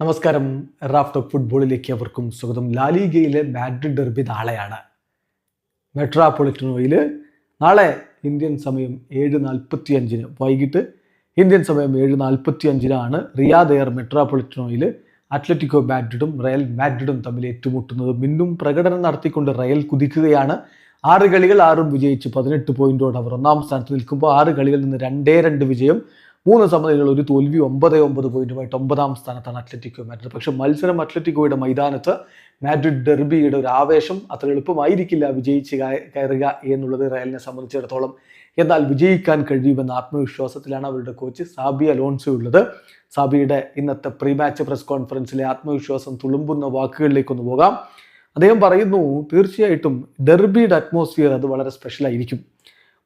നമസ്കാരം. Raft of ഫുട്ബോളിലേക്ക് അവർക്കും സ്വാഗതം. ലാലിഗയിലെ മാഡ്രിഡ് ഡെർബി നാളെയാണ്. മെട്രോപൊളിറ്റനോയിൽ നാളെ ഇന്ത്യൻ സമയം ഏഴ് നാൽപ്പത്തി അഞ്ചിന് വൈകിട്ട് ഇന്ത്യൻ സമയം ഏഴ് നാൽപ്പത്തി അഞ്ചിനാണ് റിയാദ് എയർ മെട്രോപൊളിറ്റനോയിൽ അത്ലറ്റിക്കോ മാഡ്രിഡും റയൽ മാഡ്രിഡും തമ്മിൽ ഏറ്റുമുട്ടുന്നത് മിന്നും പ്രകടനം നടത്തിക്കൊണ്ട് റയൽ കുതിക്കുകയാണ്. ആറ് കളികൾ ആറും വിജയിച്ച് പതിനെട്ട് പോയിന്റോടെ അവർ ഒന്നാം സ്ഥാനത്ത് നിൽക്കുമ്പോൾ ആറ് കളികളിൽ നിന്ന് രണ്ടേ രണ്ട് വിജയം മൂന്ന് സമനിലകൾ ഒരു തോൽവി ഒമ്പത് ഒമ്പത് പോയിന്റുമായിട്ട് ഒമ്പതാം സ്ഥാനത്താണ് അത്ലറ്റിക്കോ മാഡ്രിഡ്. പക്ഷെ മത്സരം അത്ലറ്റിക്കോയുടെ മൈതാനത്ത് മാഡ്രിഡ് ഡെർബിയുടെ ഒരു ആവേശം അത്ര എളുപ്പമായിരിക്കില്ല വിജയിച്ച് കയറുക എന്നുള്ളത് റയലിനെ സംബന്ധിച്ചിടത്തോളം. എന്നാൽ വിജയിക്കാൻ കഴിയുമെന്ന ആത്മവിശ്വാസത്തിലാണ് അവരുടെ കോച്ച് സാബി അലോൺസോ ഉള്ളത്. സാബിയുടെ ഇന്നത്തെ പ്രീ മാച്ച് പ്രസ് കോൺഫറൻസിലെ ആത്മവിശ്വാസം തുളുമ്പുന്ന വാക്കുകളിലേക്കൊന്ന് പോകാം. അദ്ദേഹം പറയുന്നു തീർച്ചയായിട്ടും ഡെർബിയുടെ അറ്റ്മോസ്ഫിയർ അത് വളരെ സ്പെഷ്യൽ ആയിരിക്കും.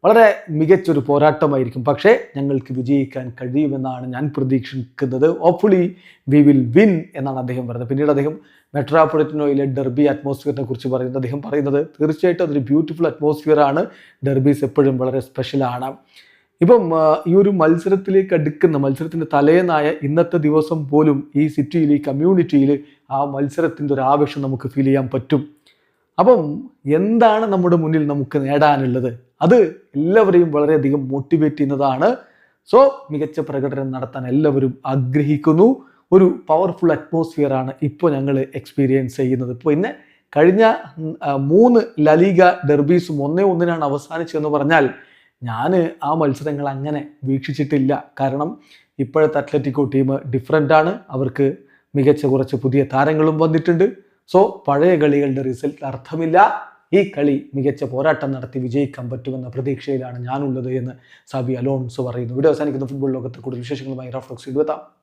വളരെ മികച്ചൊരു പോരാട്ടമായിരിക്കും. പക്ഷേ ഞങ്ങൾക്ക് വിജയിക്കാൻ കഴിയുമെന്നാണ് ഞാൻ പ്രതീക്ഷിക്കുന്നത്. ഹോപ്പ്ഫുള്ളി വി വിൽ വിൻ എന്നാണ് അദ്ദേഹം പറയുന്നത്. പിന്നീട് അദ്ദേഹം മെട്രോപൊളിറ്റനോയിലെ ഡെർബി അറ്റ്മോസ്ഫിയറിനെ കുറിച്ച് പറയുന്നത്. അദ്ദേഹം പറയുന്നത് തീർച്ചയായിട്ടും അതൊരു ബ്യൂട്ടിഫുൾ അറ്റ്മോസ്ഫിയർ ആണ്. ഡെർബീസ് എപ്പോഴും വളരെ സ്പെഷ്യലാണ് ഇപ്പം ഈ ഒരു മത്സരത്തിലേക്ക് അടുക്കുന്ന മത്സരത്തിന്റെ തലേന്നായ ഇന്നത്തെ ദിവസം പോലും ഈ സിറ്റിയിൽ ഈ കമ്മ്യൂണിറ്റിയിൽ ആ മത്സരത്തിന്റെ ഒരു ആവേശം നമുക്ക് ഫീൽ ചെയ്യാൻ പറ്റും. അപ്പം എന്താണ് നമ്മുടെ മുന്നിൽ നമുക്ക് നേടാനുള്ളത്? അത് എല്ലാവരെയും വളരെയധികം മോട്ടിവേറ്റ് ചെയ്യുന്നതാണ്. സോ മികച്ച പ്രകടനം നടത്താൻ എല്ലാവരും ആഗ്രഹിക്കുന്നു. ഒരു പവർഫുൾ അറ്റ്മോസ്ഫിയർ ആണ് ഇപ്പോൾ ഞങ്ങൾ എക്സ്പീരിയൻസ് ചെയ്യുന്നത്. ഇപ്പോൾ ഇന്ന് കഴിഞ്ഞ മൂന്ന് ലലീഗ ഡെർബീസും ഒന്നേ ഒന്നിനാണ് അവസാനിച്ചതെന്ന് പറഞ്ഞാൽ ഞാൻ ആ മത്സരങ്ങൾ അങ്ങനെ വീക്ഷിച്ചിട്ടില്ല. കാരണം ഇപ്പോഴത്തെ അത്ലറ്റിക്കോ ടീം ഡിഫറെന്റ് ആണ്. അവർക്ക് മികച്ച കുറച്ച് പുതിയ താരങ്ങളും വന്നിട്ടുണ്ട്. സോ പഴയ കളികളുടെ റിസൾട്ട് അർത്ഥമില്ല. ഈ കളി മികച്ച പോരാട്ടം നടത്തി വിജയിക്കാൻ പറ്റുമെന്ന പ്രതീക്ഷയിലാണ് ഞാനുള്ളത് എന്ന് സാബി അലോൺസ് പറയുന്നു. വീഡിയോ അവസാനിക്കുന്ന. ഫുട്ബോൾ ലോകത്തെ കൂടുതൽ വിശേഷങ്ങളുമായി റഫ്ലോക്സ് എഴുതാം